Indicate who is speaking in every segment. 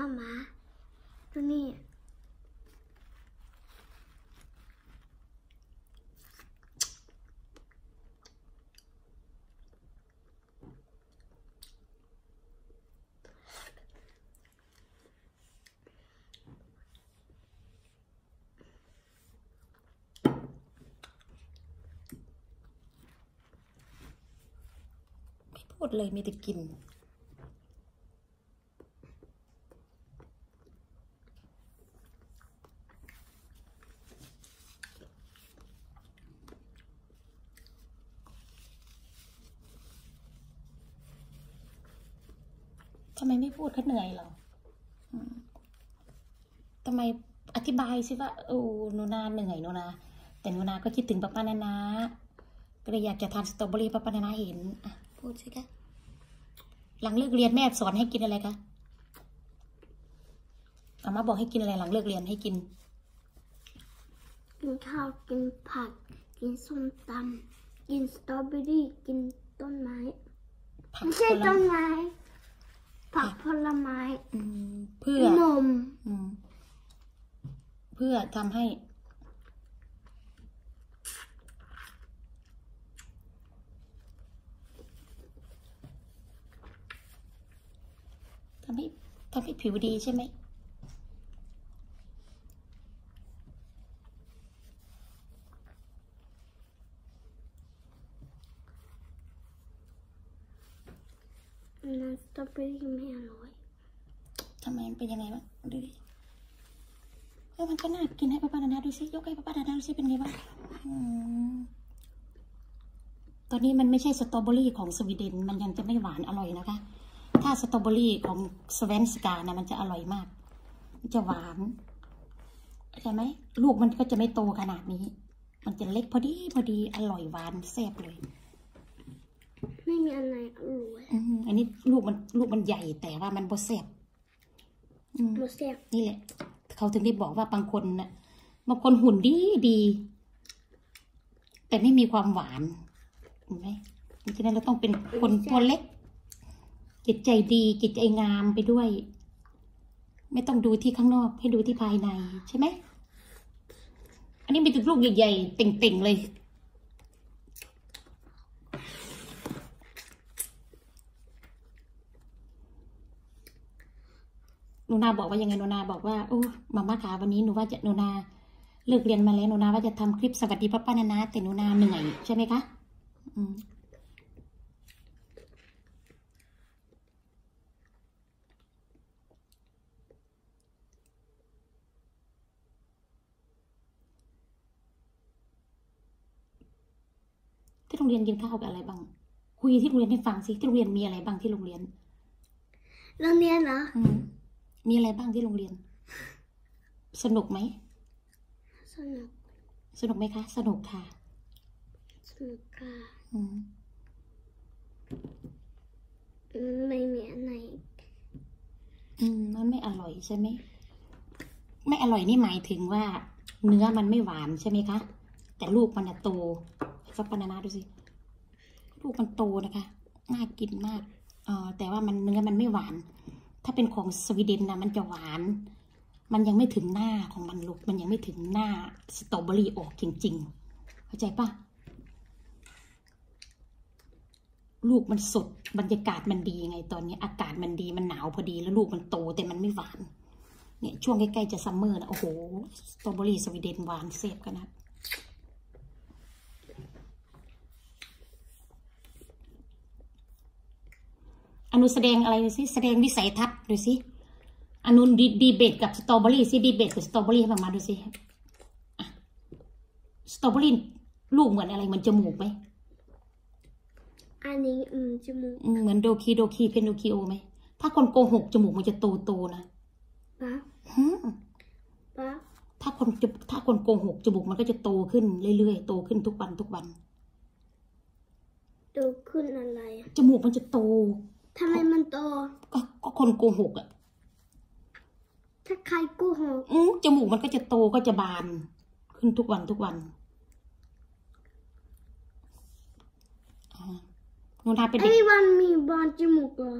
Speaker 1: มามาตัวนี้
Speaker 2: ไม่พูดเลยมีแต่กิน ทำไมไม่พูดเขาเหนื่อยเหรออืมทำไมอธิบายสิว่าโอ้หนูนาเหนื่อยหนูนาแต่หนูนาก็คิดถึงป้าป้านานาก็เลยอยากจะทานสตรอเบอรี่ป้าป้านานาเห็นอะพูดสิคะหลังเลิกเรียนแม่สอนให้กินอะไรคะอามาบอกให้กินอะไรหลังเลิกเรียนให้กิน
Speaker 1: กินข้าวกินผัก กินส้มตำกินสตรอเบอรี่กินต้นไม้
Speaker 2: ผัก
Speaker 1: ไม่ใช่
Speaker 2: ผล
Speaker 1: ต้น
Speaker 2: ไม้
Speaker 1: ไม้ ผักผลไม้
Speaker 2: อืมเพื่อ
Speaker 1: นม
Speaker 2: อืมเพื่อทำให้ ทำให้ทำให้ผิวดีใช่ไหม
Speaker 1: นั้นสต รอเบอรี่ไม่อร่อย
Speaker 2: ทำไมมันเป็นยังไงบ้างดูดิเออมันก็น่ากินให้ป้าป้านานาดูสิยกให้ป้าป้านานาดูสิเป็นไงบ้างตอนนี้มันไม่ใช่สตรอเบอรี่ของสวีเดน มันยังจะไม่หวานอร่อยนะคะ ถ้าสตรอเบอรี่ของสเวนสกานะมันจะอร่อยมาก มันจะหวานใช่ไหมลูกมันก็จะไม่โตขนาดนี้ มันจะเล็กพอดีพอดีอร่อยหวานแซ่บเลย
Speaker 1: ไม่มีอะไรอร่อย
Speaker 2: อืมอันนี้ลูกมันลูกมันใหญ่แต่ว่ามันบ่แซ่บอืม
Speaker 1: หมดเสียบ
Speaker 2: นี่แหละ เขาถึงได้บอกว่าบางคนนะ่ะบางคนหุ่นดีดี แต่ไม่มีความหวานเห็นไหมฉะนั้นเราต้องเป็นคนตัวเล็ก จิตใจดีจิตใจงามไปด้วย ไม่ต้องดูที่ข้างนอกให้ดูที่ภายในใช่ไหม อันนี้เป็นลูกใหญ่ๆเต่งๆเลย นูนาบอกว่ายังไงหนูนาบอกว่าโอ้มาม่าขาวันนี้หนูว่าจะหนูนาเลิกเรียนมาแล้วหนูนาว่าจะทำคลิปสวัสดีป้าป้านานาแต่หนูนาเหนื่อยใช่ไหมคะอืมที่โรงเรียนกินข้าวกับอะไรบ้าง คุยที่โรงเรียนให้ฟังสิที่โรงเรียนมีอะไรบ้างที่โรงเรียน
Speaker 1: โรงเรียนเหรอ
Speaker 2: อื มมีอะไรบ้างที่โรงเรียน สนุกไหม
Speaker 1: สนุก
Speaker 2: สนุกไหมคะ สนุกค่ะ
Speaker 1: สนุกค่ะ
Speaker 2: อืม
Speaker 1: อืมไม่มีอะไร
Speaker 2: อืมมันไม่อร่อยใช่ไหม ไม่อร่อยนี่หมายถึงว่า เนื้อมันไม่หวานใช่ไหมคะ แต่ลูกมันอะโตฟักปานานาดูสิ ลูกมันโตนะคะ น่ากินมาก เออแต่ว่ามันเนื้อมันไม่หวาน ถ้าเป็นของสวีเดนนะมันจะหวาน มันยังไม่ถึงหน้าของมันลูก มันยังไม่ถึงหน้าสตรอเบอรี่ออกจริงๆ เข้าใจปะลูกมันสดบรรยากาศมันดีไงตอนนี้ อากาศมันดีมันหนาวพอดีแล้วลูกมันโตแต่มันไม่หวาน เนี่ยช่วงใกล้ๆจะซัมเมอร์นะโอ้โหสตรอเบอรี่สวีเดนหวานเซฟกันนะ อนุแสดงอะไรดูสิแสดงวิสัยทัศน์ดูสิอนุดีดีเบตกับสตรอเบอรี่สิดีเบตกับสตรอเบอรี่ให้มามาดูสิอะสตรอเบอรี่ลูกเหมือนอะไรเหมือนจมูกไหม
Speaker 1: อันนี้อืมจมูก
Speaker 2: อืมเหมือนโดคีโดคีเพนโดคิโอไหมถ้าคนโกหกจมูกมันจะโตโตๆนะ
Speaker 1: ปะ
Speaker 2: หืม
Speaker 1: ปะ
Speaker 2: ถ้าคนจะถ้าคนโกหกจมูกมันก็จะโตขึ้นเรื่อยๆโตขึ้นทุกวันทุกวัน
Speaker 1: โตขึ้นอะไร
Speaker 2: จมูกมันจะโต
Speaker 1: ทำไมมันโต
Speaker 2: ก็ก็คนโกหกอะ
Speaker 1: ถ้าใครโกูหก
Speaker 2: อืมจมูกมันก็จะโตก็จะบาน ขึ้นทุกวันทุกวันอ่าหนูนาเป็น
Speaker 1: ไอ้
Speaker 2: เด็ก
Speaker 1: วันมีบอลจมูกเหรอ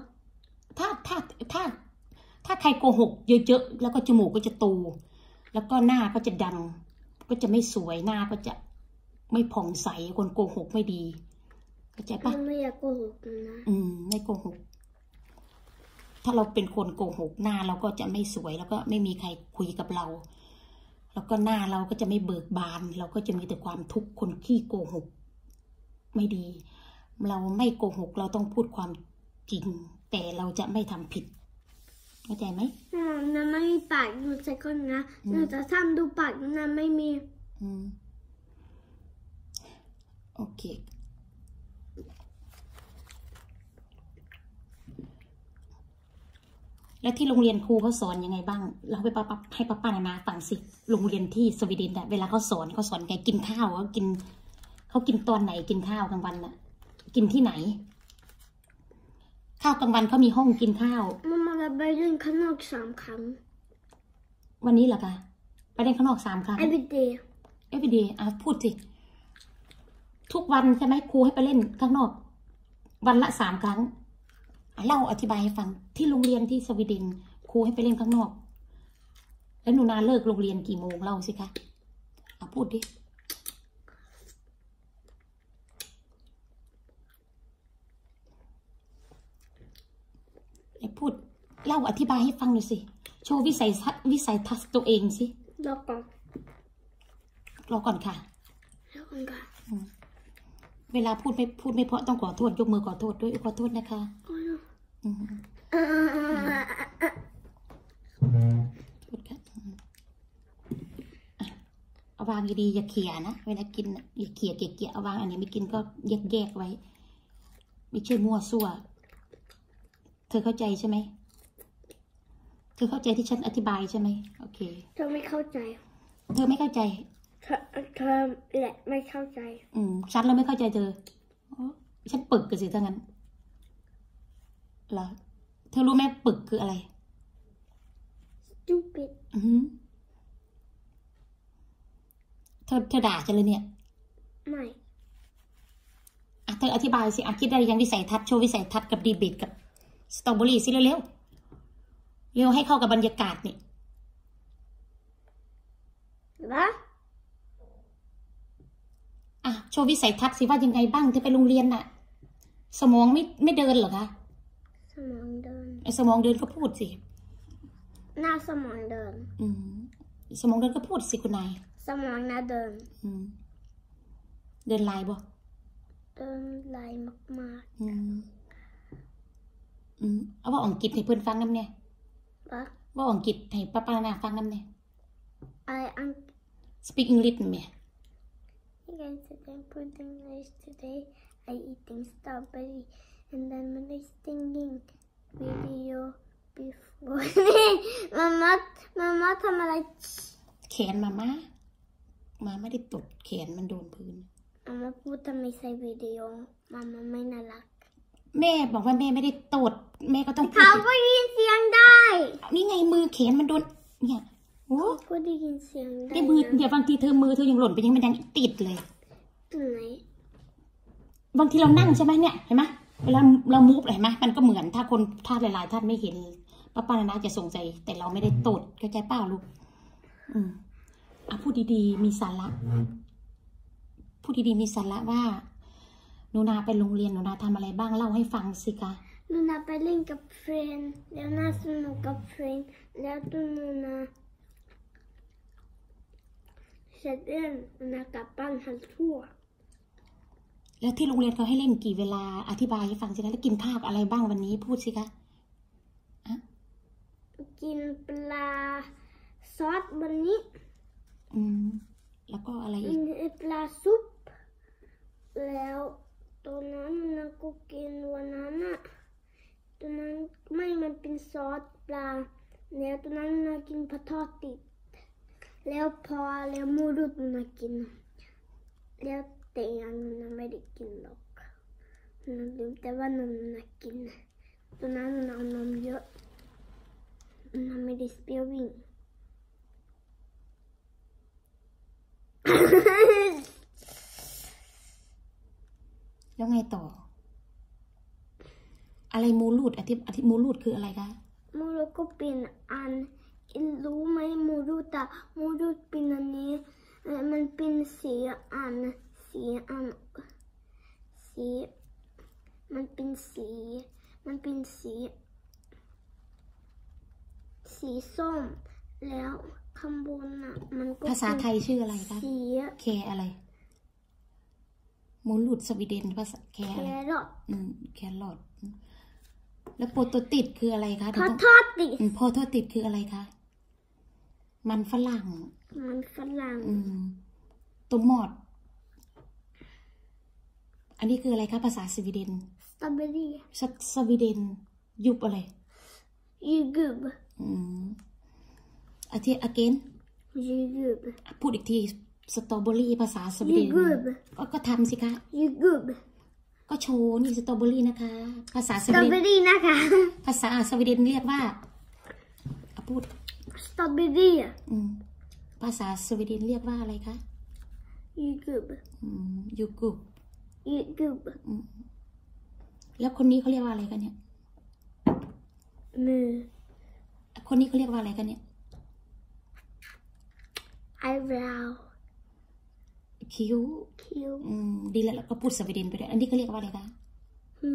Speaker 2: ถ้าถ้าถ้า ถ้าใครโกหกเยอะๆแล้วก็จมูกก็จะโตแล้วก็หน้าก็จะดำก็จะไม่สวยหน้าก็จะไม่ผ่องใสคนโกหกไม่ดี เข้าใจปะ
Speaker 1: มันไม่อยากโกหกนะ
Speaker 2: อืมไม่โกหก ถ้าเราเป็นคนโกหกหน้าเราก็จะไม่สวยแล้วก็ไม่มีใครคุยกับเรา แล้วก็หน้าเราก็จะไม่เบิกบาน เราก็จะมีแต่ความทุกข์คนขี้โกหก ไม่ดี เราไม่โกหก เราต้องพูดความจริง แต่เราจะไม่ทำผิดเข้าใจไหม
Speaker 1: อ่านะไม่มีปากหนูใส่ก่อนนะ
Speaker 2: อืม
Speaker 1: หนูจะทำดูปากนะไม่มี
Speaker 2: อืมโอเค แล้วที่โรงเรียนครูเขาสอนยังไงบ้าง เราไปป้าป้าให้ป้าป้านานาฟังสิ โรงเรียนที่สวีเดนอะเวลาเขาสอนเขาสอนไงกินข้าวเขากินเขากินตอนไหนกินข้าวกลางวันอะกินที่ไหน ข้าวกลางวันเขามีห้องกินข้าว
Speaker 1: มันมาไปเล่นข้างนอกสามครั้ง
Speaker 2: วันนี้เหรอคะไปเล่นข้างนอกสามครั้ง
Speaker 1: every day
Speaker 2: everyday อะพูดสิ ทุกวันใช่ไหมครูให้ไปเล่นข้างนอก วันละสามครั้งอะ เล่าอธิบายให้ฟังที่โรงเรียนที่สวีเดนครูให้ไปเล่นข้างนอก แล้วหนูนาเลิกโรงเรียนกี่โมงเล่าสิคะอะพูดดิไอ้พูดเล่าอธิบายให้ฟังหน่อยสิ โชว์วิสัยทัศน์วิสัยทัศน์ตัวเองสิ
Speaker 1: แล้วก็
Speaker 2: รอก่อนค่ะ
Speaker 1: แล้วก็
Speaker 2: เวลาพูดไม่พูดไม่เพราะต้องขอโทษยกมือขอโทษด้วยขอโทษนะคะ
Speaker 1: โอ้ย
Speaker 2: อืม
Speaker 1: อ่า
Speaker 2: พูดค่ะอืมอะเอาวางดีๆอย่าเขี่ยนะเวลากินน่ะอย่าเขี่ยเกลี่ยๆเอาวางอันนี้ไม่กินก็แยกแยกๆไว้ ไม่ใช่มั่วซั่ว เธอเข้าใจใช่ไหมเธอเข้าใจที่ฉันอธิบายใช่ไหมโอเค
Speaker 1: เธอไม่เข้าใจ
Speaker 2: เธอไม่เข้าใจ
Speaker 1: เธอเธอแหละไม่เข้าใจ
Speaker 2: อืมฉันเราไม่เข้าใจเธออ๋อฉันปึกกันสิถ้างั้น เหรอ เธอรู้ไหมปึกคืออะไร
Speaker 1: stupid
Speaker 2: อือหือเธอเธอด่าฉันเลยเนี่ย
Speaker 1: ไม่
Speaker 2: อะเธออธิบายสิอะคิดได้ยังวิสัยทัศน์โชว์วิสัยทัศน์กับดีเบตกับสตรอเบอรี่สิเร็วๆเร็วให้เข้ากับบรรยากาศนี่
Speaker 1: วะ
Speaker 2: อะโชว์วิสัยทัศน์สิว่ายังไงบ้างเธอไปโรงเรียนน่ะ สมองไม่ไม่เดินเหรอคะ
Speaker 1: สมองเดิน
Speaker 2: ไอ้สมองเดินก็พูดสิ
Speaker 1: หน้าสมองเดิน
Speaker 2: อืมสมองเดินก็พูดสิคุณนาย
Speaker 1: สมองหน้าเดิน
Speaker 2: อืม เดินลายบ่
Speaker 1: เดินลายมาก
Speaker 2: อืม อืม เอาว่าอังกฤษให้เพื่อนฟังน้ำเนี่ย
Speaker 1: ๆวะ
Speaker 2: ว่าอังกฤษให้ป้าป้านาฟังน้ำเนี่ย
Speaker 1: I am
Speaker 2: speak English ไหม
Speaker 1: Again, today pudding rice today. I eating strawberry and then when I singing video before. Mama, Mama ทำอะไร
Speaker 2: แขนมาม่ามาไม่ได้ตดแขนมันโดนพื้น
Speaker 1: มาม่าพูดทำไมใส่วิดีโอมาม่าไม่น่ารัก
Speaker 2: แม่บอกว่าแม่ไม่ได้ตด แม่ก็ต้องพูด
Speaker 1: เขาก็ยินเสียงได้
Speaker 2: นี่ไงมือแขนมันโดน เนี่ยโอ้
Speaker 1: ก็ได้ยินเสียงได้
Speaker 2: ได้มือ
Speaker 1: นะ
Speaker 2: เดี๋ยวบางทีเธอมือเธอยังหล่นไปยังมันยังติดเลย
Speaker 1: ตรงไหน
Speaker 2: บางทีเรานั่งใช่ไหมเนี่ยเห็นไหม เวลาเรามูฟเห็นไหมมันก็เหมือนถ้าคนถ้าหลายๆท่านไม่เห็นป้าป้านานาจะสงสัยแต่เราไม่ได้ตดเข้าใจเปล่าลูก อืมอะพูดดีๆ มีสาระพูดดีๆมีสาระว่าหนูนาไปโรงเรียนหนูนาทำอะไรบ้างเล่าให้ฟังสิคะ
Speaker 1: หนูนาไปเล่นกับเฟรนด์แล้วน่าสนุกกับเฟรนด์แล้วตัวหนูนาเสร็จเล่นหนูนากลับบ้านหันทั่ว
Speaker 2: แล้วที่โรงเรียนเขาให้เล่นกี่เวลาอธิบายให้ฟังสิคะแล้วกินข้าวกับอะไรบ้างวันนี้พูดสิคะ
Speaker 1: กินปลาซอสวันนี้
Speaker 2: อืม แล้วก็อะไร
Speaker 1: กิ
Speaker 2: อีก
Speaker 1: นปลาซุป แล้วตัวนั้นนะก็กินวันนั้นอะตัวนั้นไม่มันเป็นซอสปลา แล้วตัวนั้นนะกินผัดทอดติด แล้วพอแล้วมูรุดนะกิน แล้ว แต่อันนั้นนะไม่ได้กินหรอกนะลืมแต่ว่านมนะกินตัวนั้นนะเอานมเยอะนะไม่ได้สเปรี้ยววิ่ง
Speaker 2: แล้วไงต่อ อะไรมูลูดอธิอธิมูลูดคืออะไรคะ
Speaker 1: มูรุแล้วก็เป็นอันรู้ไหมมูรูตามูรูเป็นอันนี้เอ่อมันเป็นสีอัน สีอันสี มันเป็นสี มันเป็นสี สีส้ม แล้วข้างบนน่ะ มันก็
Speaker 2: ภาษาไทยชื่ออะไรคะ
Speaker 1: สี
Speaker 2: แคอะไรมูลูดสวีเดนภาษาแค
Speaker 1: แค
Speaker 2: อะไร
Speaker 1: รอท
Speaker 2: อืมแครอทอืมแล้วโปรโตติดคืออะไรคะ
Speaker 1: พ
Speaker 2: เดี๋ยว
Speaker 1: อ
Speaker 2: ต้อง
Speaker 1: ทอดติ
Speaker 2: อืมโปรโตติดคืออะไรคะ มันฝรั่ง
Speaker 1: มันฝรั่ง
Speaker 2: อืมตัวหมอด อันนี้คืออะไรคะภาษาสวีเดน
Speaker 1: สตรอเบอรี่
Speaker 2: สสวีเดนยุบอะไร
Speaker 1: ยูกุบ
Speaker 2: อืมอาทิอเกน
Speaker 1: ยูกุบ
Speaker 2: พูดอีกทีสตรอเบอรี่ภาษาสวีเดน
Speaker 1: ยูกุบ
Speaker 2: ก็ก็ทำสิคะ
Speaker 1: ยูกุบ
Speaker 2: ก็โชว์นี่สตรอเบอรี่นะคะ ภาษาส
Speaker 1: สตรอ
Speaker 2: วี
Speaker 1: เบ
Speaker 2: เด
Speaker 1: อนรี่นะคะ
Speaker 2: ภาษาสวีเดนเรียกว่าอะพูด
Speaker 1: สตรอเบอรี่
Speaker 2: อืมภาษาสวีเดนเรียกว่าอะไรคะ
Speaker 1: ยูกุบ
Speaker 2: อืมยูกุ
Speaker 1: ยูกุบ
Speaker 2: อืมแล้วคนนี้เขาเรียกว่าอะไรกันเนี่ย
Speaker 1: มือ
Speaker 2: คนนี้เขาเรียกว่าอะไรกันเนี่ย
Speaker 1: ไอราว
Speaker 2: คิ้ว
Speaker 1: คิ้ว
Speaker 2: อืม ดีแล้วเราก็พูดสวีเดนไปด้วย อันนี้เขาเรียกว่าอะไรคะ
Speaker 1: หู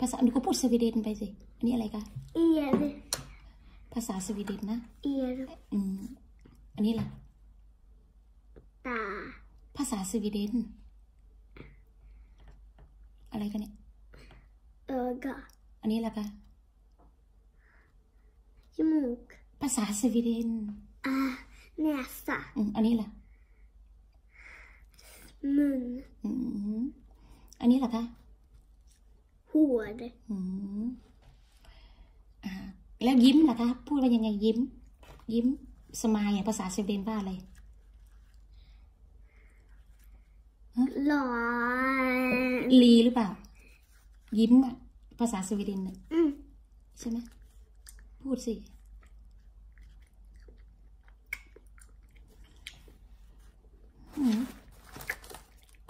Speaker 2: ภาษาอันนี้ก็พูดสวีเดนไปสิ อันนี้อะไรคะ
Speaker 1: เอียร์
Speaker 2: ภาษาสวีเดนนะ
Speaker 1: เอียร์
Speaker 2: อืม อันนี้ล่ะ
Speaker 1: ตา
Speaker 2: ภาษาสวีเดน อะไรกันเนี่ย
Speaker 1: เออกะ
Speaker 2: อันนี้ล่ะคะ
Speaker 1: จมูก
Speaker 2: ภาษาสวีเดน
Speaker 1: อ่าเนสะ
Speaker 2: อืมอันนี้ล่ะ
Speaker 1: มืน
Speaker 2: อืมอันนี้ล่ะคะ
Speaker 1: หัวเด
Speaker 2: อืมอ่า แล้วยิ้มล่ะคะ พูดว่ายังไงยิ้ม ยิ้ม สมายอะภาษาสวีเดนว่าอะไร
Speaker 1: หลอน
Speaker 2: ลีหรือเปล่า ยิ้มอะภาษาสวีเดนน่ะ
Speaker 1: อืม
Speaker 2: ใช่ไหมพูดสิอืม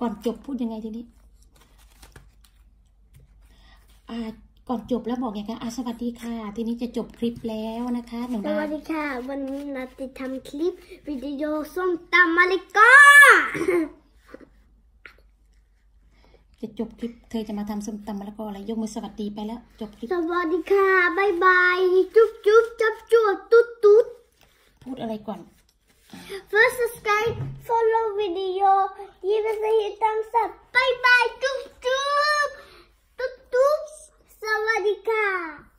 Speaker 2: ก่อนจบพูดยังไงทีนี้อ่าก่อนจบแล้วบอกอย่างไรอะสวัสดีค่ะ ทีนี้จะจบคลิปแล้วนะคะหนู
Speaker 1: ส
Speaker 2: นา
Speaker 1: วัสดีค่ะ วันนี้นัดจะทำคลิปวิดีโอส้มตำมาริกา
Speaker 2: จะจบคลิปเธอจะมาทำส้มตำมะละกออะไรยกมือสวัสดีไปแล้ว จบคลิป
Speaker 1: สวัสดีค่ะบ๊ายบายจุ๊บจุ๊บจับจวดตุ๊ดตุ๊ด
Speaker 2: พูดอะไรก่อน
Speaker 1: First subscribe follow video give us a hit thumbs up bye bye จุ๊บจุ๊บตุ๊ดตุ๊ดสวัสดีค่ะ